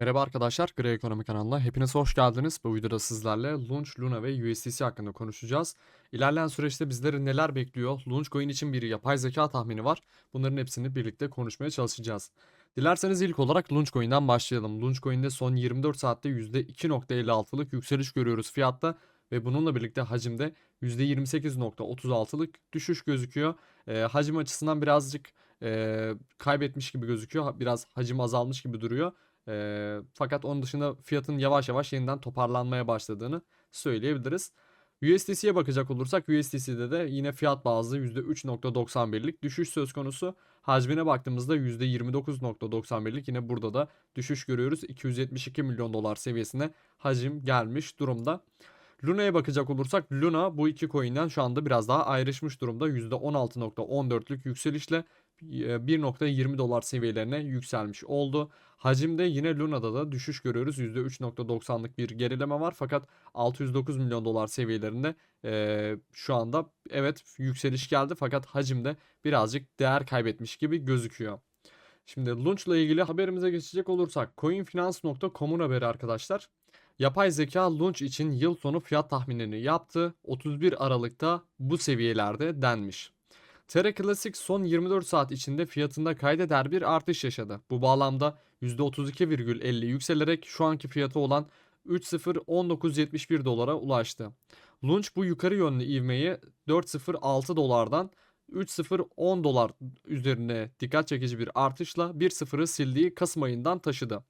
Merhaba arkadaşlar, Grey Ekonomi kanalına hepiniz hoş geldiniz. Bu videoda sizlerle Launch, Luna ve USDC hakkında konuşacağız. İlerleyen süreçte bizleri neler bekliyor? Launch Coin için bir yapay zeka tahmini var. Bunların hepsini birlikte konuşmaya çalışacağız. Dilerseniz ilk olarak Launch Coin'den başlayalım. Launch Coin'de son 24 saatte %2.56'lık yükseliş görüyoruz fiyatta ve bununla birlikte hacimde %28.36'lık düşüş gözüküyor. Ee, hacim açısından birazcık e, kaybetmiş gibi gözüküyor. Biraz hacim azalmış gibi duruyor. Eee, fakat onun dışında fiyatın yavaş yavaş yeniden toparlanmaya başladığını söyleyebiliriz. USDC'ye bakacak olursak USDC'de de yine fiyat bazlı %3.91'lik düşüş söz konusu. Hacmine baktığımızda %29.91'lik yine burada da düşüş görüyoruz. 272 milyon dolar seviyesine hacim gelmiş durumda. Luna'ya bakacak olursak Luna bu iki coin'den şu anda biraz daha ayrışmış durumda. %16.14'lük yükselişle e, 1.20 dolar seviyelerine yükselmiş oldu. Hacimde yine Luna'da da düşüş görüyoruz. %3.90'lık bir gerileme var fakat 609 milyon dolar seviyelerinde e, şu anda evet yükseliş geldi fakat hacimde birazcık değer kaybetmiş gibi gözüküyor. Şimdi Launch ile ilgili haberimize geçecek olursak coinfinance.com'un haberi arkadaşlar. Yapay zeka launch için yıl sonu fiyat tahminini yaptı. 31 Aralık'ta bu seviyelerde denmiş. Terra Classic son 24 saat içinde fiyatında kaydeder bir artış yaşadı. Bu bağlamda %32,50 yükselerek şu anki fiyatı olan 3.01971 dolara ulaştı. Launch bu yukarı yönlü ivmeyi 4.06 dolardan 3.010 dolar üzerine dikkat çekici bir artışla 1.0'ı sildiği Kasım ayından taşıdı.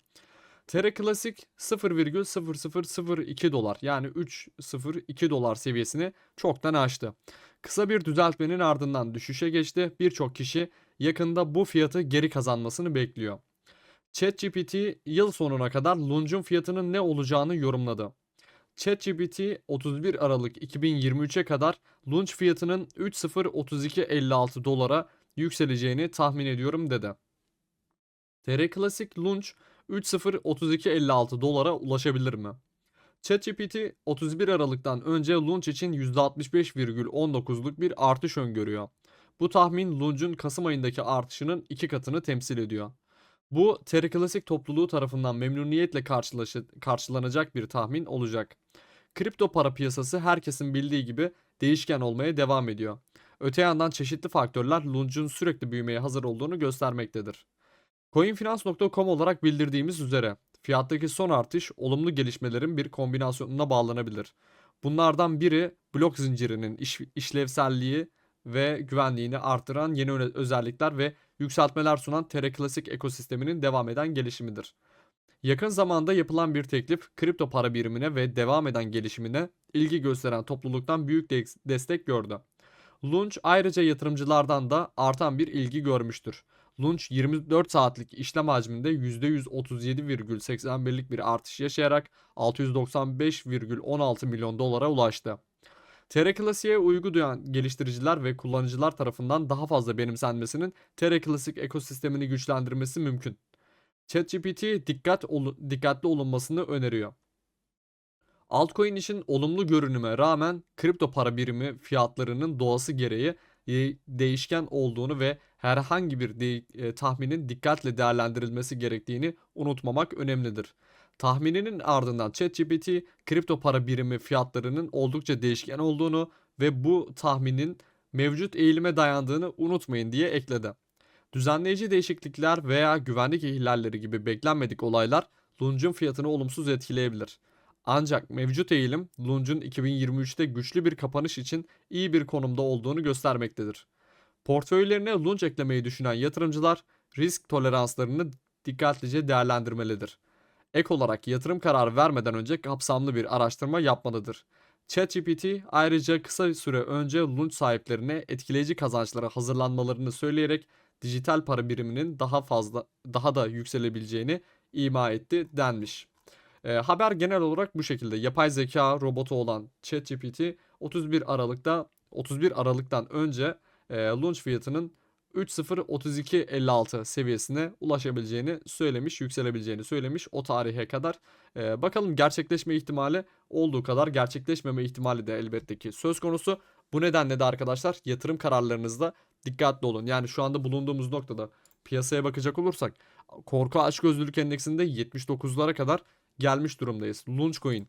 Terra Classic 0,0002 dolar yani 3.02 dolar seviyesini çoktan aştı. Kısa bir düzeltmenin ardından düşüşe geçti. Birçok kişi yakında bu fiyatı geri kazanmasını bekliyor. ChatGPT yıl sonuna kadar Launch'un fiyatının ne olacağını yorumladı. ChatGPT 31 Aralık 2023'e kadar Launch fiyatının 3.03256 dolara yükseleceğini tahmin ediyorum dedi. TR Classic Launch 3.03256 dolara ulaşabilir mi? ChatGPT 31 Aralık'tan önce Launch için %65,19'luk bir artış öngörüyor. Bu tahmin Launch'un Kasım ayındaki artışının iki katını temsil ediyor. Bu Terra Classic topluluğu tarafından memnuniyetle karşılanacak bir tahmin olacak. Kripto para piyasası herkesin bildiği gibi değişken olmaya devam ediyor. Öte yandan çeşitli faktörler Launch'un sürekli büyümeye hazır olduğunu göstermektedir. Coinfinance.com olarak bildirdiğimiz üzere fiyattaki son artış olumlu gelişmelerin bir kombinasyonuna bağlanabilir. Bunlardan biri blok zincirinin iş, işlevselliği ve güvenliğini artıran yeni özellikler ve yükseltmeler sunan Terra Classic ekosisteminin devam eden gelişimidir. Yakın zamanda yapılan bir teklif kripto para birimine ve devam eden gelişimine ilgi gösteren topluluktan büyük destek gördü. Launch ayrıca yatırımcılardan da artan bir ilgi görmüştür. Launch 24 saatlik işlem hacminde %137,81'lik bir artış yaşayarak 695,16 milyon dolara ulaştı. Terra Classic'e uygu duyan geliştiriciler ve kullanıcılar tarafından daha fazla benimsenmesinin Terra Classic ekosistemini güçlendirmesi mümkün. ChatGPT dikkat ol dikkatli olunmasını öneriyor. Altcoin için olumlu görünüme rağmen kripto para birimi fiyatlarının doğası gereği değişken olduğunu ve herhangi bir de, e, tahminin dikkatle değerlendirilmesi gerektiğini unutmamak önemlidir. Tahmininin ardından ChatGPT kripto para birimi fiyatlarının oldukça değişken olduğunu ve bu tahminin mevcut eğilime dayandığını unutmayın diye ekledi. Düzenleyici değişiklikler veya güvenlik ihlalleri gibi beklenmedik olaylar Lunge'un fiyatını olumsuz etkileyebilir. Ancak mevcut eğilim Lunge'un 2023'te güçlü bir kapanış için iyi bir konumda olduğunu göstermektedir. Portföylerine Lunge eklemeyi düşünen yatırımcılar risk toleranslarını dikkatlice değerlendirmelidir. Ek olarak yatırım kararı vermeden önce kapsamlı bir araştırma yapmalıdır. ChatGPT ayrıca kısa süre önce Lunge sahiplerine etkileyici kazançlara hazırlanmalarını söyleyerek dijital para biriminin daha fazla daha da yükselebileceğini ima etti denmiş. E, haber genel olarak bu şekilde. Yapay zeka robotu olan ChatGPT 31 Aralık'ta 31 Aralık'tan önce e, launch fiyatının 3.03256 seviyesine ulaşabileceğini söylemiş, yükselebileceğini söylemiş o tarihe kadar. Ee, bakalım gerçekleşme ihtimali olduğu kadar gerçekleşmeme ihtimali de elbette ki söz konusu. Bu nedenle de arkadaşlar yatırım kararlarınızda dikkatli olun. Yani şu anda bulunduğumuz noktada piyasaya bakacak olursak Korku açgözlülük endeksinde 79'lara kadar gelmiş durumdayız. Launchcoin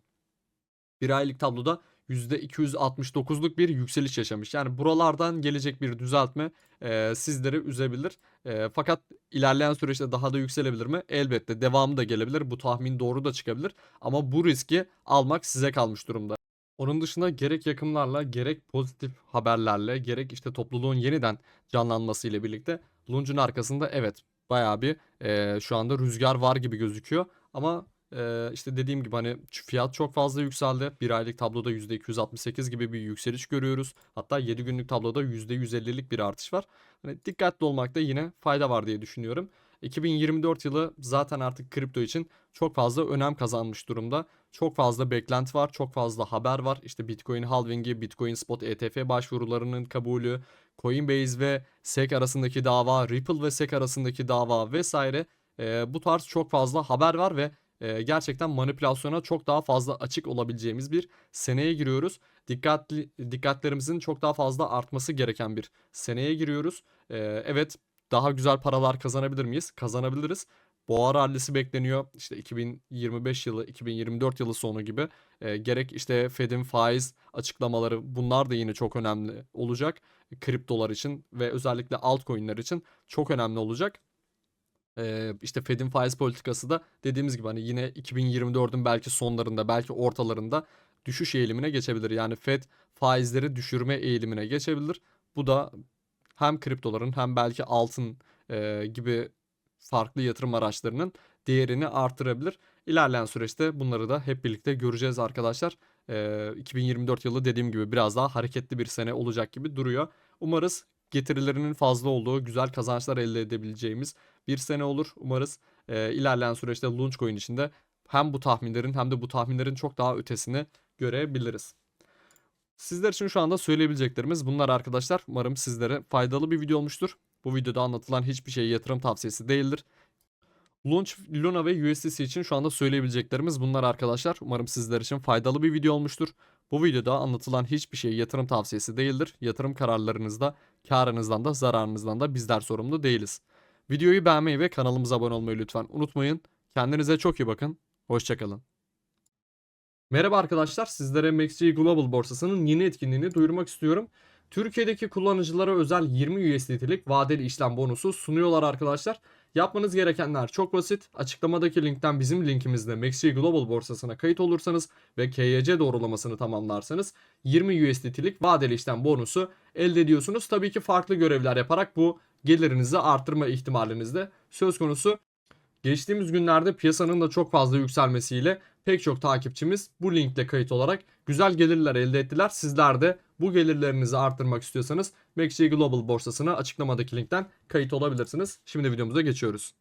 bir aylık tabloda %269'luk bir yükseliş yaşamış. Yani buralardan gelecek bir düzeltme e, sizleri üzebilir. E, fakat ilerleyen süreçte daha da yükselebilir mi? Elbette devamı da gelebilir. Bu tahmin doğru da çıkabilir. Ama bu riski almak size kalmış durumda. Onun dışında gerek yakımlarla gerek pozitif haberlerle gerek işte topluluğun yeniden canlanması ile birlikte Lunch'un arkasında evet bayağı bir e, şu anda rüzgar var gibi gözüküyor. Ama e, işte dediğim gibi hani fiyat çok fazla yükseldi. Bir aylık tabloda %268 gibi bir yükseliş görüyoruz. Hatta 7 günlük tabloda %150'lik bir artış var. Hani dikkatli olmakta yine fayda var diye düşünüyorum. 2024 yılı zaten artık kripto için çok fazla önem kazanmış durumda. Çok fazla beklenti var, çok fazla haber var. İşte Bitcoin halvingi, Bitcoin spot ETF başvurularının kabulü, Coinbase ve SEC arasındaki dava, Ripple ve SEC arasındaki dava vesaire. Ee, bu tarz çok fazla haber var ve e, gerçekten manipülasyona çok daha fazla açık olabileceğimiz bir seneye giriyoruz. Dikkatli dikkatlerimizin çok daha fazla artması gereken bir seneye giriyoruz. Ee, evet daha güzel paralar kazanabilir miyiz? Kazanabiliriz. Boğa rallisi bekleniyor. İşte 2025 yılı, 2024 yılı sonu gibi. E, gerek işte Fed'in faiz açıklamaları bunlar da yine çok önemli olacak. Kriptolar için ve özellikle altcoin'ler için çok önemli olacak. E, işte Fed'in faiz politikası da dediğimiz gibi hani yine 2024'ün belki sonlarında, belki ortalarında düşüş eğilimine geçebilir. Yani Fed faizleri düşürme eğilimine geçebilir. Bu da hem kriptoların hem belki altın e, gibi farklı yatırım araçlarının değerini artırabilir. İlerleyen süreçte bunları da hep birlikte göreceğiz arkadaşlar. E, 2024 yılı dediğim gibi biraz daha hareketli bir sene olacak gibi duruyor. Umarız getirilerinin fazla olduğu, güzel kazançlar elde edebileceğimiz bir sene olur. Umarız e, ilerleyen süreçte Launchcoin içinde hem bu tahminlerin hem de bu tahminlerin çok daha ötesini görebiliriz. Sizler için şu anda söyleyebileceklerimiz bunlar arkadaşlar. Umarım sizlere faydalı bir video olmuştur. Bu videoda anlatılan hiçbir şey yatırım tavsiyesi değildir. Launch, Luna ve USDC için şu anda söyleyebileceklerimiz bunlar arkadaşlar. Umarım sizler için faydalı bir video olmuştur. Bu videoda anlatılan hiçbir şey yatırım tavsiyesi değildir. Yatırım kararlarınızda, karınızdan da zararınızdan da bizler sorumlu değiliz. Videoyu beğenmeyi ve kanalımıza abone olmayı lütfen unutmayın. Kendinize çok iyi bakın. Hoşçakalın. Merhaba arkadaşlar, sizlere MaxG Global borsasının yeni etkinliğini duyurmak istiyorum. Türkiye'deki kullanıcılara özel 20 USDT'lik vadeli işlem bonusu sunuyorlar arkadaşlar. Yapmanız gerekenler çok basit. Açıklamadaki linkten bizim linkimizde MaxG Global borsasına kayıt olursanız ve KYC doğrulamasını tamamlarsanız 20 USDT'lik vadeli işlem bonusu elde ediyorsunuz. Tabii ki farklı görevler yaparak bu gelirinizi arttırma ihtimaliniz de söz konusu. Geçtiğimiz günlerde piyasanın da çok fazla yükselmesiyle pek çok takipçimiz bu linkle kayıt olarak güzel gelirler elde ettiler. Sizler de bu gelirlerinizi arttırmak istiyorsanız MaxG Global borsasına açıklamadaki linkten kayıt olabilirsiniz. Şimdi videomuza geçiyoruz.